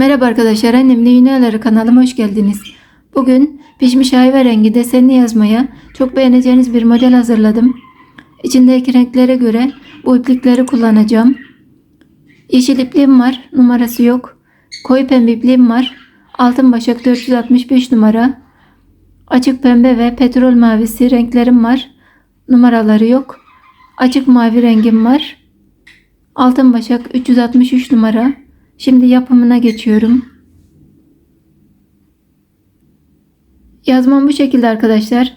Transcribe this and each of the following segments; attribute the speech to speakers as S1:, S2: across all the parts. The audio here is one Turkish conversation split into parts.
S1: Merhaba arkadaşlar, annemle Yünyaları kanalıma hoş geldiniz. Bugün pişmiş rengi desenini yazmaya çok beğeneceğiniz bir model hazırladım. İçindeki renklere göre bu iplikleri kullanacağım. Yeşil ipliğim var, numarası yok. Koyu pembe ipliğim var. Altın başak 465 numara. Açık pembe ve petrol mavisi renklerim var. Numaraları yok. Açık mavi rengim var. Altın başak 363 numara. Şimdi yapımına geçiyorum. Yazmam bu şekilde arkadaşlar.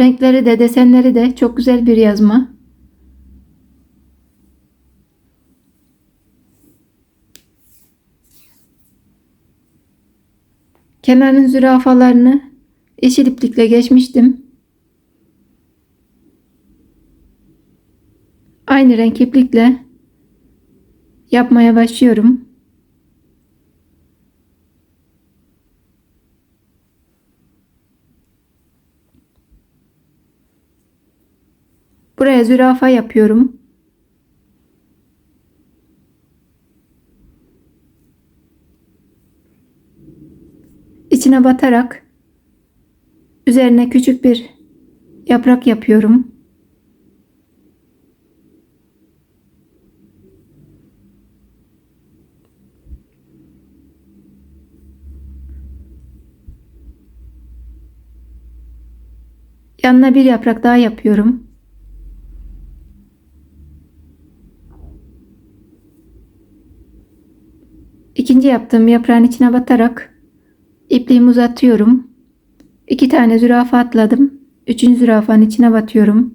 S1: Renkleri de desenleri de çok güzel bir yazma. Kenarın zürafalarını yeşil iplikle geçmiştim. Aynı renk iplikle yapmaya başlıyorum. Buraya zürafa yapıyorum. İçine batarak üzerine küçük bir yaprak yapıyorum. Yanına bir yaprak daha yapıyorum. İkinci yaptığım yaprağın içine batarak ipliğimi uzatıyorum. İki tane zürafa atladım. Üçüncü zürafanın içine batıyorum.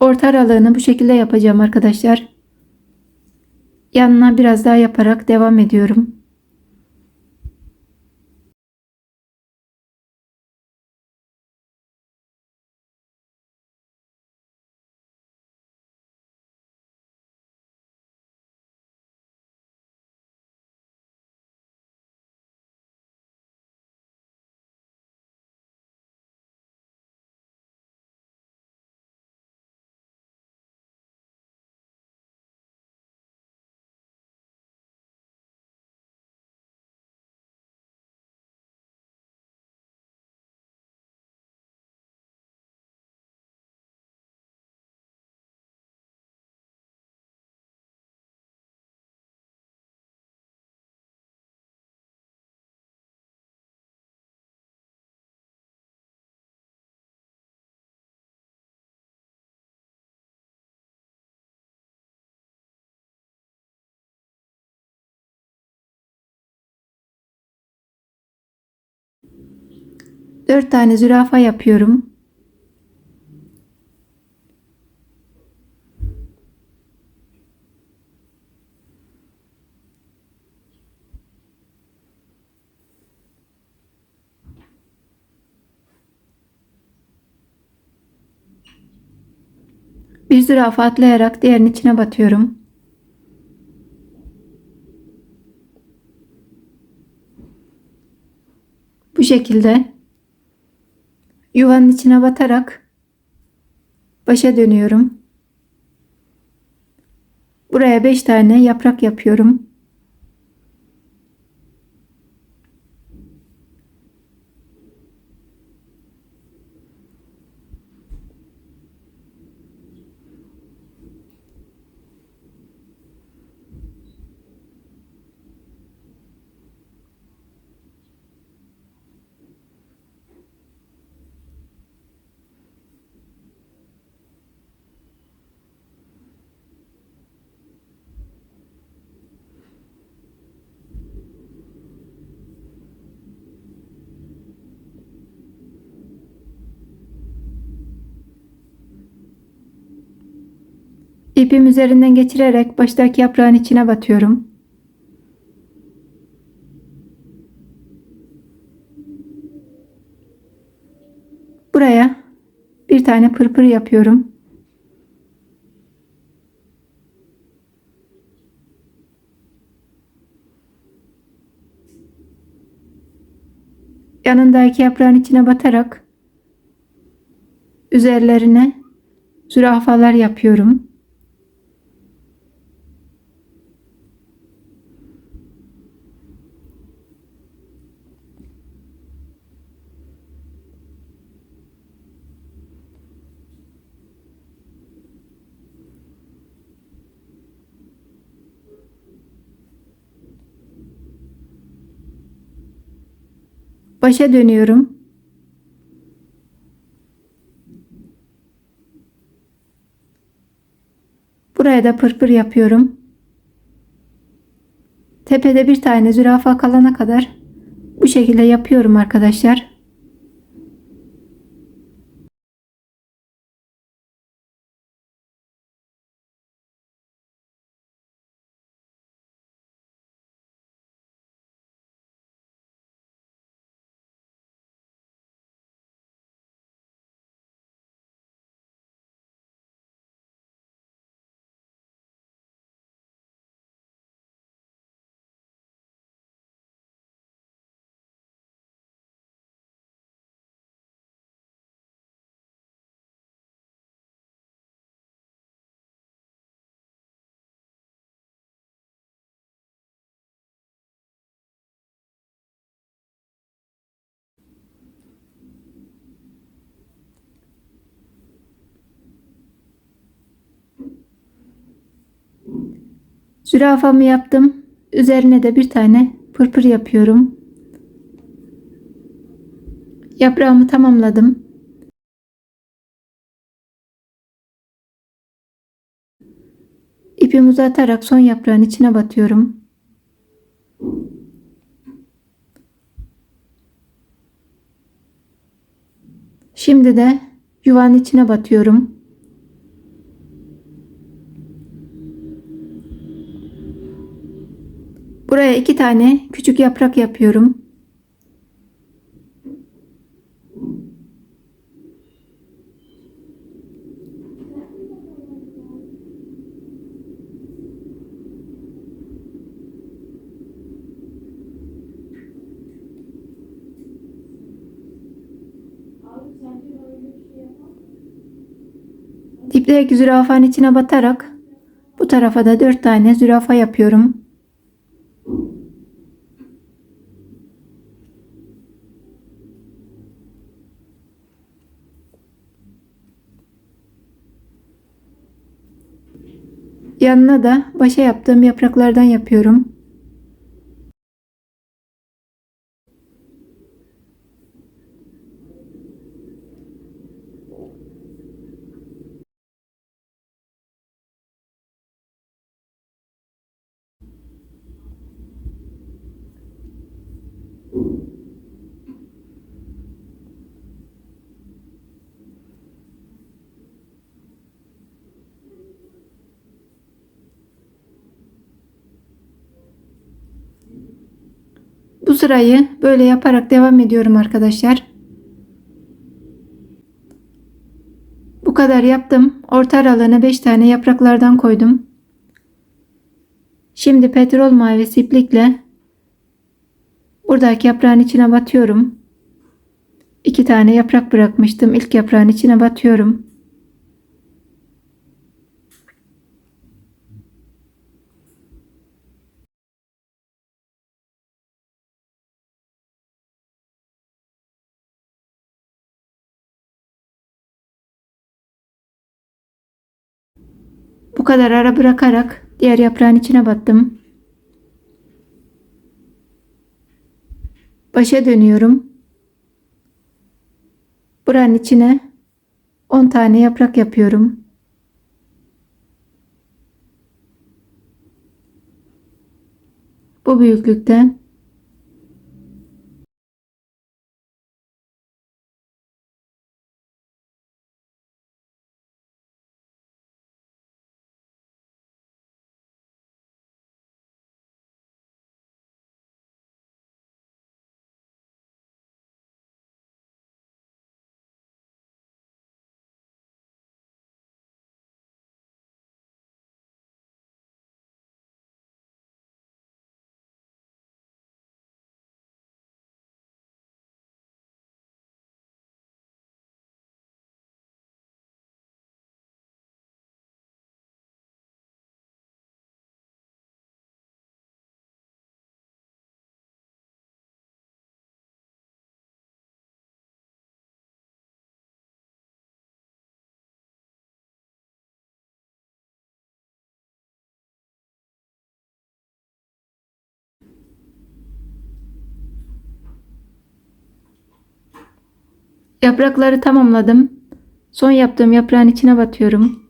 S1: Orta aralığını bu şekilde yapacağım arkadaşlar. Yanına biraz daha yaparak devam ediyorum. Dört tane zürafa yapıyorum. Bir zürafa atlayarak diğerinin içine batıyorum. Bu şekilde yuvanın içine batarak başa dönüyorum. Buraya 5 tane yaprak yapıyorum. İpim üzerinden geçirerek baştaki yaprağın içine batıyorum. Buraya bir tane pırpır yapıyorum. Yanındaki yaprağın içine batarak üzerlerine zürafalar yapıyorum. Başa dönüyorum. Buraya da pırpır yapıyorum. Tepede bir tane zürafa kalana kadar bu şekilde yapıyorum arkadaşlar. Zürafamı yaptım. Üzerine de bir tane pırpır yapıyorum. Yaprağımı tamamladım. İpimi uzatarak son yaprağın içine batıyorum. Şimdi de yuvanın içine batıyorum. Buraya iki tane küçük yaprak yapıyorum. Dipteki zürafanın içine batarak bu tarafa da dört tane zürafa yapıyorum. Yanına da başa yaptığım yapraklardan yapıyorum. Bu sırayı böyle yaparak devam ediyorum arkadaşlar. Bu kadar yaptım. Orta aralığına 5 tane yapraklardan koydum. Şimdi petrol mavisi iplikle buradaki yaprağın içine batıyorum. 2 tane yaprak bırakmıştım. İlk yaprağın içine batıyorum. Bu kadar ara bırakarak diğer yaprağın içine battım. Başa dönüyorum. Buranın içine 10 tane yaprak yapıyorum. Bu büyüklükte Yaprakları tamamladım. Son yaptığım yaprağın içine batıyorum.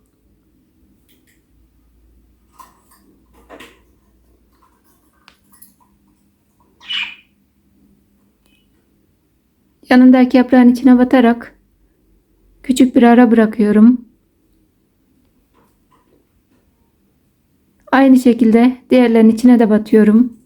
S1: Yanındaki yaprağın içine batarak küçük bir ara bırakıyorum. Aynı şekilde diğerlerinin içine de batıyorum.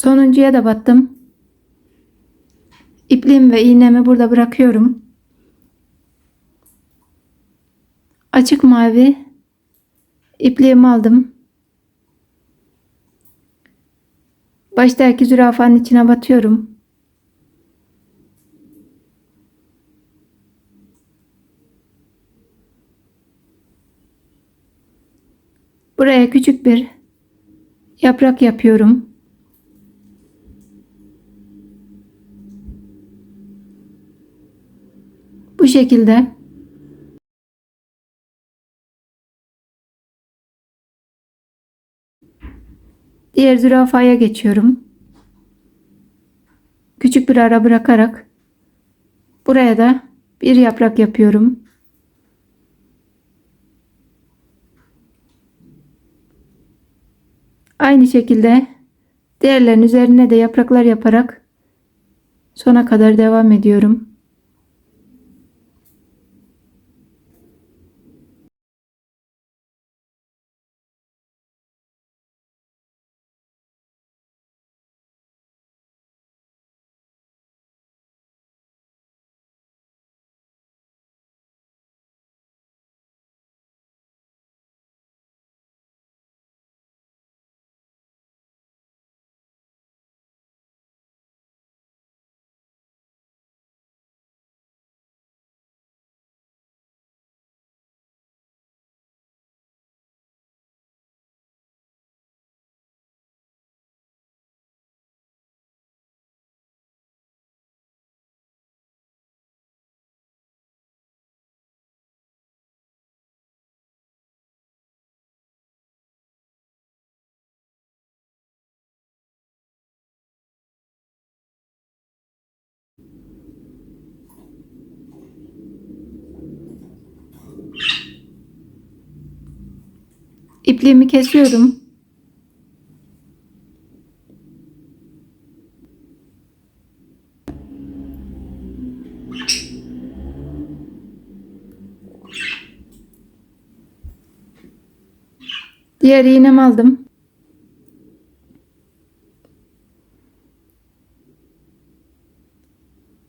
S1: Sonuncuya da battım. İpliğimi ve iğnemi burada bırakıyorum. Açık mavi ipliğimi aldım. Baştaki zürafanın içine batıyorum. Buraya küçük bir yaprak yapıyorum. Bu şekilde diğer zürafaya geçiyorum. Küçük bir ara bırakarak buraya da bir yaprak yapıyorum. Aynı şekilde diğerlerin üzerine de yapraklar yaparak sona kadar devam ediyorum. İpliğimi kesiyorum. Diğer iğnemi aldım.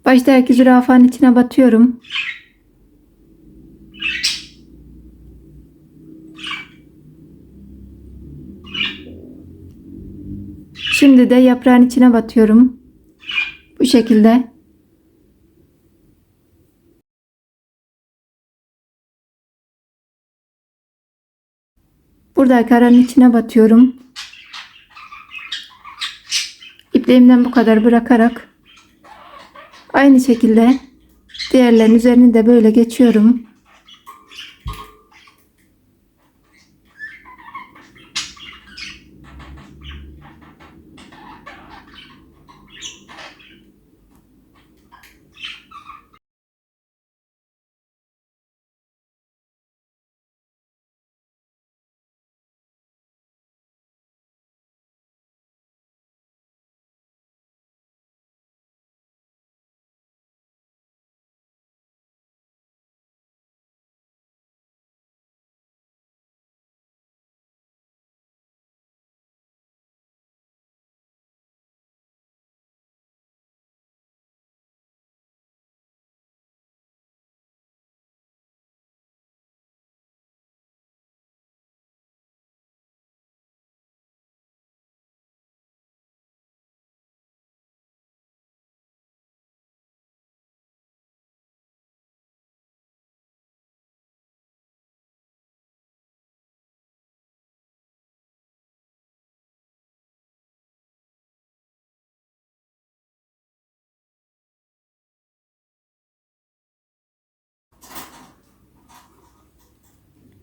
S1: Baştaki zürafanın içine batıyorum. Şimdi de yaprağın içine batıyorum. Bu şekilde. Burada karanın içine batıyorum. İpliğimden bu kadar bırakarak aynı şekilde diğerlerin üzerini de böyle geçiyorum.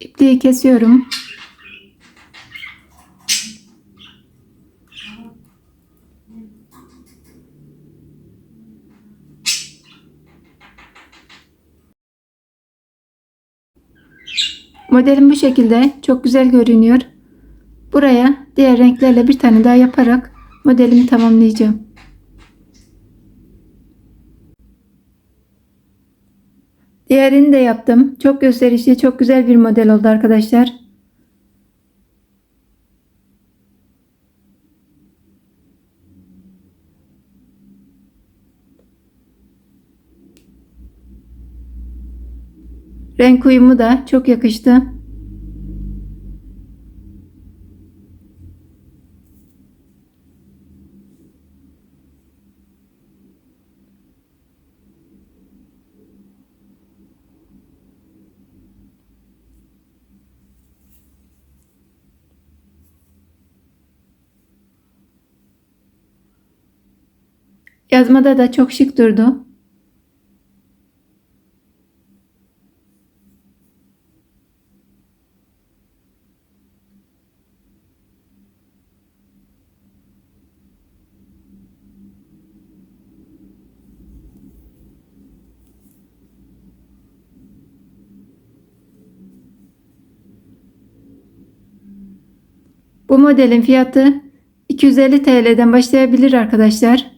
S1: İpliği kesiyorum. Modelim bu şekilde çok güzel görünüyor. Buraya diğer renklerle bir tane daha yaparak modelimi tamamlayacağım. Diğerini de yaptım. Çok gösterişli, çok güzel bir model oldu arkadaşlar. Renk uyumu da çok yakıştı. Yazmada da çok şık durdu. Bu modelin fiyatı 250 TL'den başlayabilir arkadaşlar.